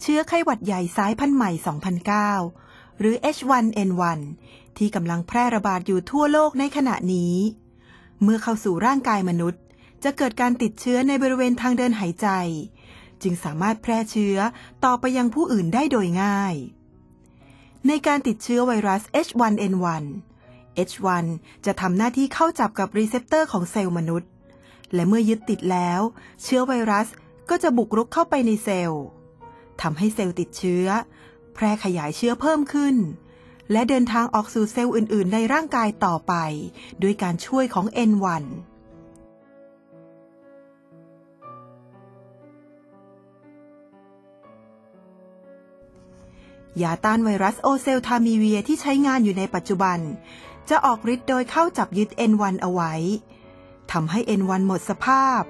เชื้อไข้หวัดใหญ่สายพันธุ์ใหม่ 2009 หรือ H1N1 ที่กำลังแพร่ระบาดอยู่ทั่วโลกในขณะนี้ เมื่อเข้าสู่ร่างกายมนุษย์ จะเกิดการติดเชื้อในบริเวณทางเดินหายใจ จึงสามารถแพร่เชื้อต่อไปยังผู้อื่นได้โดยง่าย ในการติดเชื้อไวรัส H1N1 H1 จะทำหน้าที่เข้าจับกับรีเซพเตอร์ของเซลล์มนุษย์ และเมื่อยึดติดแล้ว เชื้อไวรัสก็จะบุกรุกเข้าไปในเซลล์ ทำให้เซลล์ติดเชื้อ แพร่ขยายเชื้อเพิ่มขึ้น และเดินทางออกสู่เซลล์อื่น ๆ ในร่างกายต่อไป ด้วยการช่วยของ N1 ยาต้านไวรัสโอเซลทามีเวียที่ใช้งานอยู่ในปัจจุบัน จะออกฤทธิ์โดยเข้าจับยึด N1 เอาไว้ทำให้ N1 หมดสภาพ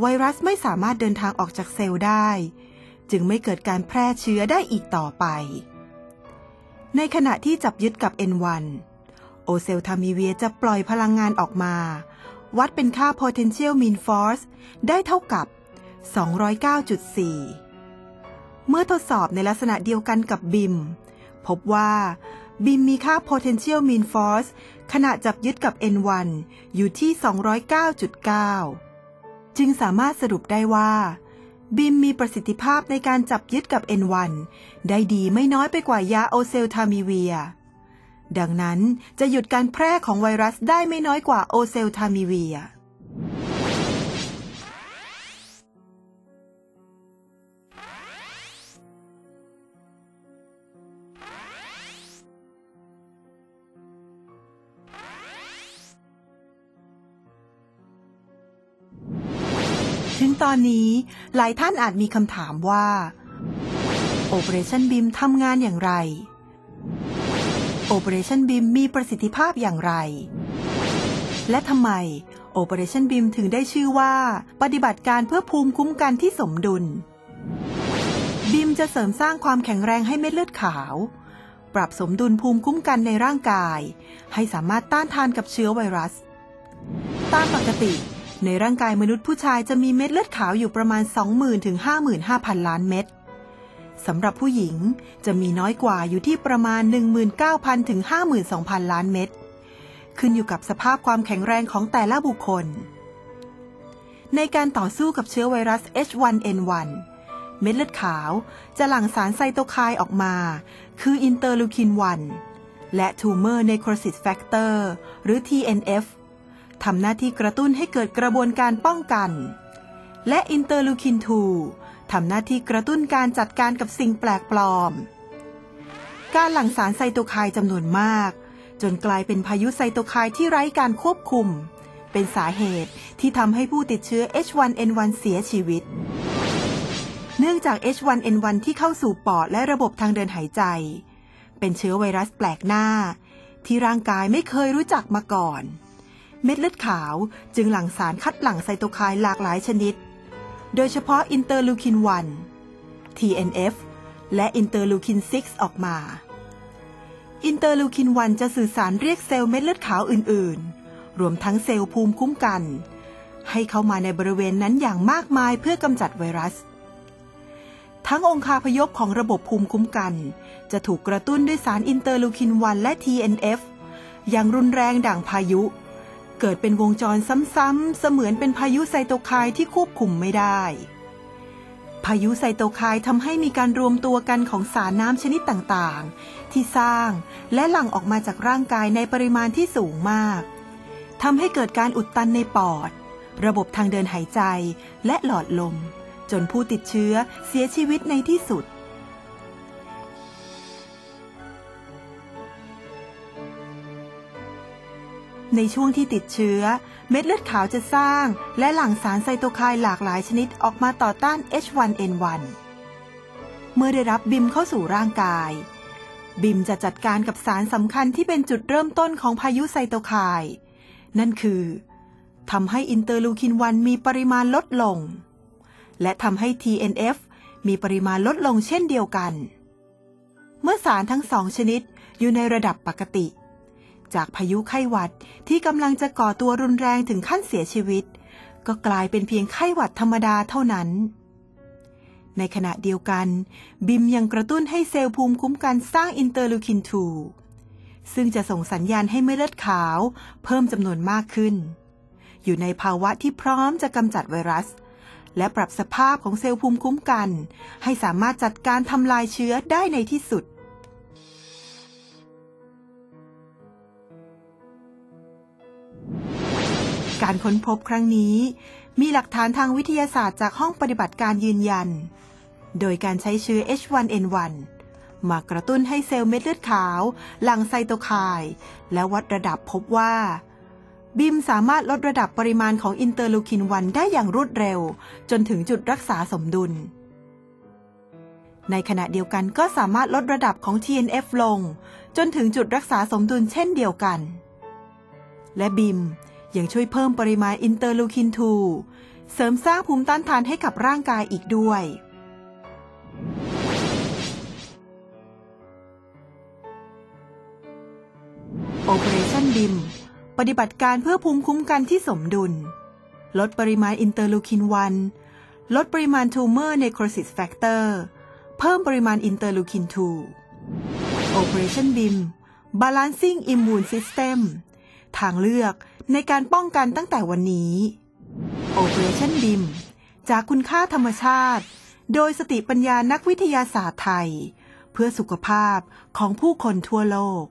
ไวรัสไม่สามารถเดินทางออกจากเซลล์ได้ จึงไม่เกิดการแพร่เชื้อได้อีกต่อไป ในขณะที่จับยึดกับ N1 โอเซลทามีเวียจะปล่อยพลังงานออกมา วัดเป็นค่า potential mean force ได้เท่ากับ 209.4 เมื่อทดสอบในลักษณะเดียวกันกับบิม พบว่าบิมมีค่า potential mean force ขณะจับยึดกับ N1 อยู่ที่ 209.9 จึงสามารถสรุปได้ว่า บิมมีประสิทธิภาพในการจับยึดกับ N1 ได้ดีไม่น้อยไปกว่ายาโอเซลทามิเวีย ดังนั้นจะหยุดการแพร่ของไวรัสได้ไม่น้อยกว่าโอเซลทามิเวีย ถึงตอนนี้หลายท่านอาจมีคำถามว่า Operation BIM ทำงานอย่างไร Operation BIM มีประสิทธิภาพอย่างไร และทำไม Operation BIM ถึงได้ชื่อว่า ปฏิบัติการเพื่อภูมิคุ้มกันที่สมดุลบิมจะเสริมสร้างความแข็งแรงให้เม็ดเลือดขาว ปรับสมดุลภูมิคุ้มกันในร่างกาย ให้สามารถต้านทานกับเชื้อไวรัส ตามปกติ ในร่างกายมนุษย์ผู้ชายจะมีเม็ดเลือดขาวอยู่ประมาณ 20,000ถึง55,000 ล้านเม็ดสำหรับผู้หญิงจะมีน้อยกว่าอยู่ที่ประมาณ 19,000ถึง52,000 ล้านเม็ดขึ้นอยู่กับสภาพความแข็งแรงของแต่ละบุคคล ในการต่อสู้กับเชื้อไวรัส H1N1 เม็ดเลือดขาวจะหลั่งสารไซโตไคน์ออกมา คืออินเตอร์ลูคิน 1 และ Tumor Necrosis Factor หรือ TNF ทำหน้าที่กระตุ้นให้เกิดกระบวนการป้องกัน และอินเตอร์ลูคิน2ทำหน้าที่กระตุ้นการจัดการกับสิ่งแปลกปลอม การหลั่งสารไซโตไคน์จำนวนมาก จนกลายเป็นพายุไซโตไคน์ที่ไร้การควบคุม เป็นสาเหตุที่ทำให้ผู้ติดเชื้อ H1N1 เสียชีวิต เนื่องจาก H1N1 ที่เข้าสู่ปอดและระบบทางเดินหายใจ เป็นเชื้อไวรัสแปลกหน้า ที่ร่างกายไม่เคยรู้จักมาก่อน เม็ดเลือดขาว จึงหลั่งสารคัดหลั่งไซโตไคน์หลากหลายชนิด โดยเฉพาะอินเตอร์ลูคิน 1 TNF และอินเตอร์ลูคิน 6 ออกมาอินเตอร์ลูคิน 1 จะสื่อสารเรียกเซลล์เม็ดเลือดขาวอื่น ๆ รวมทั้งเซลล์ภูมิคุ้มกัน ให้เข้ามาในบริเวณนั้นอย่างมากมายเพื่อกำจัดไวรัส ทั้งองคาพยพของระบบภูมิคุ้มกัน จะถูกกระตุ้นด้วยสารอินเตอร์ลูคิน 1 และ TNF อย่างรุนแรงดั่งพายุ เกิดเป็นวงจรซ้ำๆเสมือนเป็นพายุไซโตไคน์ที่ควบคุมไม่ได้ พายุไซโตไคน์ทำให้มีการรวมตัวกันของสารน้ำชนิดต่างๆ ที่สร้างและหลั่งออกมาจากร่างกายในปริมาณที่สูงมากทำให้เกิดการอุดตันในปอด ระบบทางเดินหายใจและหลอดลม จนผู้ติดเชื้อเสียชีวิตในที่สุด ในช่วงที่ติดเชื้อ เม็ดเลือดขาวจะสร้าง และหลั่งสารไซโตไคน์หลากหลายชนิดออกมาต่อต้าน H1N1 เมื่อได้รับบิมเข้าสู่ร่างกาย บิมจะจัดการกับสารสำคัญที่เป็นจุดเริ่มต้นของพายุไซโตไคน์นั่นคือทำให้อินเตอร์ลูคิน1มีปริมาณลดลง และทำให้ TNF มีปริมาณลดลงเช่นเดียวกัน เมื่อสารทั้งสองชนิดอยู่ในระดับปกติ จากพายุไข้หวัดที่กำลังจะก่อตัวรุนแรงถึงขั้นเสียชีวิต ก็กลายเป็นเพียงไข้หวัดธรรมดาเท่านั้นในในขณะเดียวกัน บิมยังกระตุ้นให้เซลล์ภูมิคุ้มกันสร้างอินเตอร์ลูคิน 2 ซึ่งจะส่งสัญญาณให้เม็ดเลือดขาว เพิ่มจำนวนมากขึ้น อยู่ในภาวะที่พร้อมจะกำจัดไวรัส และปรับสภาพของเซลล์ภูมิคุ้มกัน ให้สามารถจัดการทำลายเชื้อได้ในที่สุด การค้นพบครั้งนี้ มีหลักฐานทางวิทยาศาสตร์จากห้องปฏิบัติการยืนยัน โดยการใช้เชื้อ H1N1 มากระตุ้นให้เซลล์เม็ดเลือดขาวหลั่งไซโตไคน์และวัดระดับพบว่า บิมสามารถลดระดับปริมาณของอินเตอร์ลูคิน1ได้อย่างรวดเร็ว จนถึงจุดรักษาสมดุล ในขณะเดียวกันก็สามารถลดระดับของ TNF ลง จนถึงจุดรักษาสมดุลเช่นเดียวกัน และบิม ยังช่วยเพิ่มปริมาณอินเตอร์ลูคิน 2 เสริมสร้างภูมิต้านทานให้กับร่างกายอีกด้วย Operation BIM ปฏิบัติการเพื่อภูมิคุ้มกันที่สมดุล ลดปริมาณอินเตอร์ลูคิน 1 ลดปริมาณ Tumor Necrosis Factor เพิ่มปริมาณอินเตอร์ลูคิน 2 Operation BIM Balancing Immune System ทางเลือก ในการป้องกันตั้งแต่วันนี้ Operation BIM จากคุณค่าธรรมชาติ โดยสติปัญญานักวิทยาศาสตร์ไทย เพื่อสุขภาพของผู้คนทั่วโลก